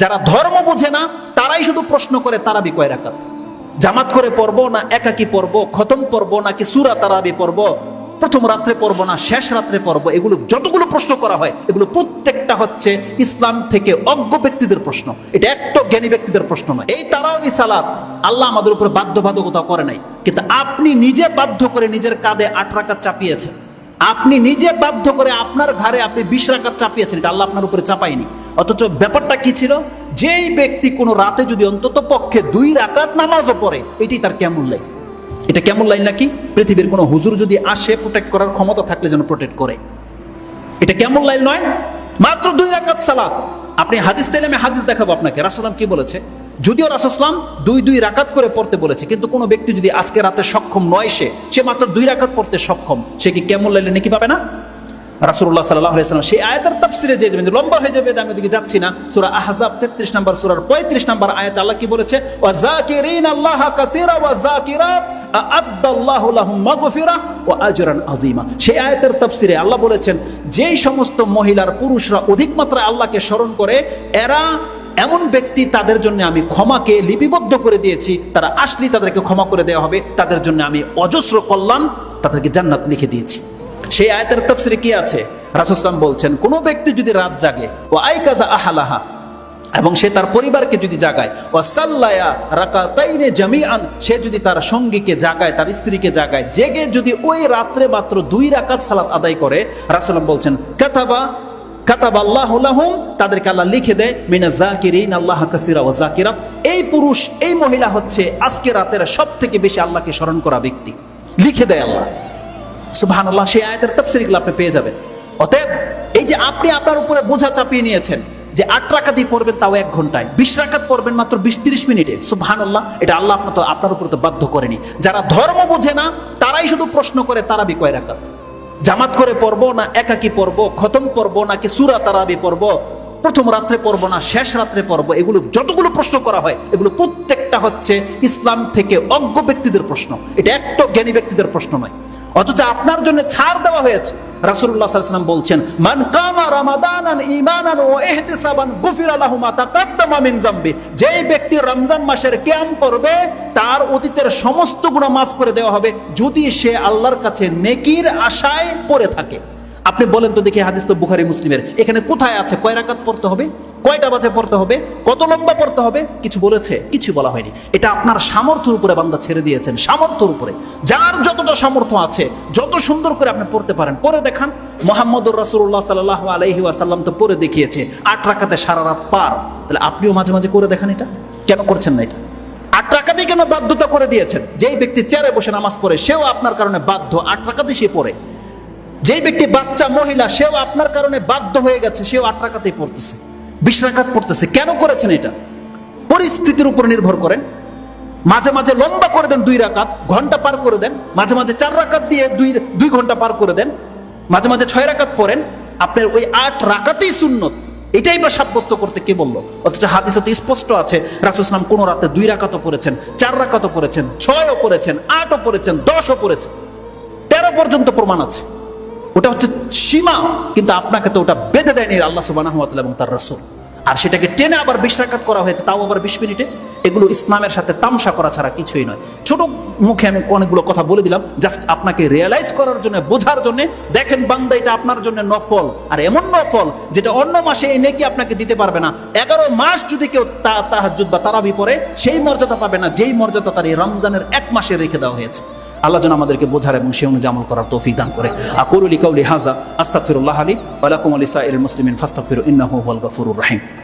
যারা ধর্ম বোঝে না, তারাই শুধু প্রশ্ন করে তারাবি কয় রাকাত। জামাত করে পড়ব না একাকি পড়ব, খতম পড়ব নাকি সুরা তারাবি পড়ব, প্রথম রাত্রে পড়ব না, শেষ রাত্রে পড়ব, এগুলো যতগুলো প্রশ্ন করা হয়, এগুলো প্রত্যেকটা হচ্ছে ইসলাম থেকে অজ্ঞ ব্যক্তিদের প্রশ্ন। এটা একটা জ্ঞানী ব্যক্তিদের প্রশ্ন নয়। এই তারাবি সালাত, আল্লাহ আমাদের উপরে বাধ্যবাধকতা করে নাই। কিন্তু আপনি নিজে বাধ্য করে নিজের কাঁধে আট রাকাত চাপিয়েছেন। আপনি নিজে বাধ্য করে আপনার ঘরে আপনি বিশ রাকাত চাপিয়েছেন, এটা আল্লাহ আপনার উপরে চাপায়নি। অথচ ব্যাপারটা কি ছিল? যেই ব্যক্তি কোনো রাতে যদি অন্তত পক্ষে দুই রাকাত নামাজও পড়ে, এটি তার কেমন লাইন এটা কেমন লাইন নাকি? পৃথিবীর কোনো হুজুর যদি আসে প্রোটেক্ট করার ক্ষমতা থাকলে যেন প্রোটেক্ট করে। এটা কেমন লাইন নয়? মাত্র দুই রাকাত সালাত। আপনি হাদিস চাইলে আমি হাদিস দেখাবো আপনাকে। রাসুলাম কি বলেছে? যদিও রাসুসলাম দুই দুই রাকাত করে পড়তে বলেছে, কিন্তু কোনো ব্যক্তি যদি আজকে রাতে সক্ষম নয় সে সে মাত্র দুই রাকাত পড়তে সক্ষম, সে কি কেমন লাইলে নাকি পাবে না? রাসুল্লাহ সাল্লাহ আলাইসালাম সেই আয়াতের তাফসিরে যে যাবেন লম্বা হয়ে যাবে আমি ওদিকে যাচ্ছি না। সুরা আহজাব তেত্রিশ নম্বর, সুরার পঁয়ত্রিশ নম্বর আয়াত আল্লাহ কি বলেছে? ওয়া জাকিরিন আল্লাহ কাসীরা ওয়া জাকিরাত আ'আদ্দাল্লাহু লাহুম মাগফিরাহ ওয়া আজরান আযীমা। সেই আয়াতের তাফসিরে আল্লাহ বলেছেন, যেই সমস্ত মহিলার পুরুষরা অধিক মাত্রায় আল্লাহকে স্মরণ করে, এরা এমন ব্যক্তি তাদের জন্য আমি ক্ষমাকে লিপিবদ্ধ করে দিয়েছি। তারা আসলেই তাদেরকে ক্ষমা করে দেওয়া হবে। তাদের জন্য আমি অজস্র কল্যাণ তাদেরকে জান্নাত লিখে দিয়েছি। সেই আয়তের তফসিরে কি আছে? রাসুসলাম বলছেন, কোনো ব্যক্তি যদি রাত জাগে, ও আই কাজা আহালাহা, এবং সে তার পরিবারকে যদি জাগায়, ও সাল্লায়া রাকাতাইনে জামিআন, সে যদি তার সঙ্গীকে জাগায়, তার স্ত্রীকে জাগায়, জেগে যদি ওই রাত্রে মাত্র দুই রাকাত সালাত আদায় করে রাসুলাম বলছেন, কাতাবা কাতাব আল্লাহ তাদেরকে আল্লাহ লিখে দেয় মিনা জাকিরিন আল্লাহ কাসিরা ও জাকিরা এই পুরুষ, এই মহিলা হচ্ছে আজকে রাতের সব থেকে বেশি আল্লাহকে স্মরণ করা ব্যক্তি। লিখে দেয় আল্লাহ। সুবহান আল্লাহ সেই আয়াতের তফসিরগুলো আপনি পেয়ে যাবেন। অতএব এই যে আপনি আপনার উপরে বোঝা চাপিয়ে নিয়েছেন যে আট রাকাতই পড়বেন তাও এক ঘন্টায়, বিশ রাকাত পড়বেন মাত্র বিশ তিরিশ মিনিটে সুবহান আল্লাহ এটা আল্লাহ আপনার তো আপনার উপরে তো বাধ্য করেনি। যারা ধর্ম বোঝে না, তারাই শুধু প্রশ্ন করে তারা বি কয় রাকাত? জামাত করে পড়ব না একাকি পড়ব, খতম পড়ব নাকি সুরা তারাবি পড়ব? প্রথম রাত্রে পড়ব না, শেষ রাত্রে পড়ব? এগুলো যতগুলো প্রশ্ন করা হয়, এগুলো প্রত্যেকটা হচ্ছে ইসলাম থেকে অজ্ঞ ব্যক্তিদের প্রশ্ন। এটা একটা জ্ঞানী ব্যক্তিদের প্রশ্ন নয়। অথচ আপনার জন্য ছাড় দেওয়া হয়েছে। আলাইহি ওয়াসাল্লাম বলছেন, মান কামা রামাদানান ঈমানান ওয়া ইহতিসাবান গুফিরা লাহু মা তাকাদ্দামা মিন যামবি। যেই ব্যক্তি রমজান মাসের কিয়াম করবে, তার অতীতের সমস্ত গুনাহ মাফ করে দেওয়া হবে, যদি সে আল্লাহর কাছে নেকির আশায় পড়ে থাকে। আপনি বলেন তো দেখি হাদিস তো বুখারি, মুসলিমের। এখানে কোথায় আছে? কয় রাকাত পড়তে হবে? কয়টা বাজে পড়তে হবে? কত লম্বা পড়তে হবে? কিছু বলেছে, কিছু বলা হয়নি। এটা আপনার সামর্থ্যের উপরে বান্দা ছেড়ে দিয়েছেন, সামর্থ্যের উপরে। যার যতটা সামর্থ্য আছে, যত সুন্দর করে আপনি পড়তে পারেন পরে দেখান। মোহাম্মদুর রাসুল্লাহ সাল্লাহ আলহি আসাল্লাম তো পরে দেখিয়েছে, আট রাকাতে সারা রাত পার। তাহলে আপনিও মাঝে মাঝে করে দেখান এটা? কেন করছেন না এটা? আট টাকাতেই কেন বাধ্যতা করে দিয়েছেন? যেই ব্যক্তি চেয়ারে বসে নামাজ পড়ে, সেও আপনার কারণে বাধ্য, আট টাকাতেই সে পড়ে। যেই ব্যক্তি বাচ্চা, মহিলা, সেও আপনার কারণে বাধ্য হয়ে গেছে, সেও আট রাকাতেই পড়তেছে। বিশ রাকাত পড়তেছে কেন করেছেন এটা? পরিস্থিতির উপর নির্ভর করেন। মাঝে মাঝে লম্বা করে দেন দুই রাকাত, ঘণ্টা পার করে দেন। মাঝে মাঝে চার রাকাত দিয়ে দুই দুই ঘণ্টা পার করে দেন। মাঝে মাঝে ছয় রাকাত পড়েন। আপনার ওই আট রাকাতেই সুন্নত। এটাই বা সাব্যস্ত করতে কে বলল? অথচ হাদিসে তো স্পষ্ট আছে, রাসুল ইসলাম কোনো রাতে দুই রাকাতও পড়েছেন, চার রাকাতও পড়েছেন, ছয়ও পড়েছেন, আটও পড়েছেন, দশও পড়েছেন। তেরো পর্যন্ত প্রমাণ আছে। ওটা হচ্ছে সীমা, কিন্তু আপনাকে তো ওটা বেঁধে দেয়নি আল্লাহ সুবাহ এবং তার রসুল। আর সেটাকে টেনে আবার বিশ রাকাত করা হয়েছে, তাও আবার বিশ মিনিটে। এগুলো ইসলামের সাথে তামসা করা ছাড়া কিছুই নয়। ছোট মুখে আমি অনেকগুলো কথা বলে দিলাম জাস্ট আপনাকে রিয়েলাইজ করার জন্য, বোঝার জন্য। দেখেন বান্দা, এটা আপনার জন্য নফল। আর এমন নফল যেটা অন্য মাসে এনে কি আপনাকে দিতে পারবে না। এগারো মাস যদি কেউ তা তাহাজুদ বা তারাবি পরে সেই মর্যাদা পাবে না, যেই মর্যাদা তার এই রমজানের এক মাসে রেখে দেওয়া হয়েছে। আল্লাহ যেন আমাদেরকে বোঝার এবং সে অনুযায়ী আমল করার তৌফিক দান করে। আকুরুল ইকাউলি হাজা আস্তাকফিরুল্লাহ আলী আলাকুম লাকুম আলিসা ইল মুসলিমিন ফাস্তাগফিরু, ইন্নাহু হুয়াল গফুরুর রহিম।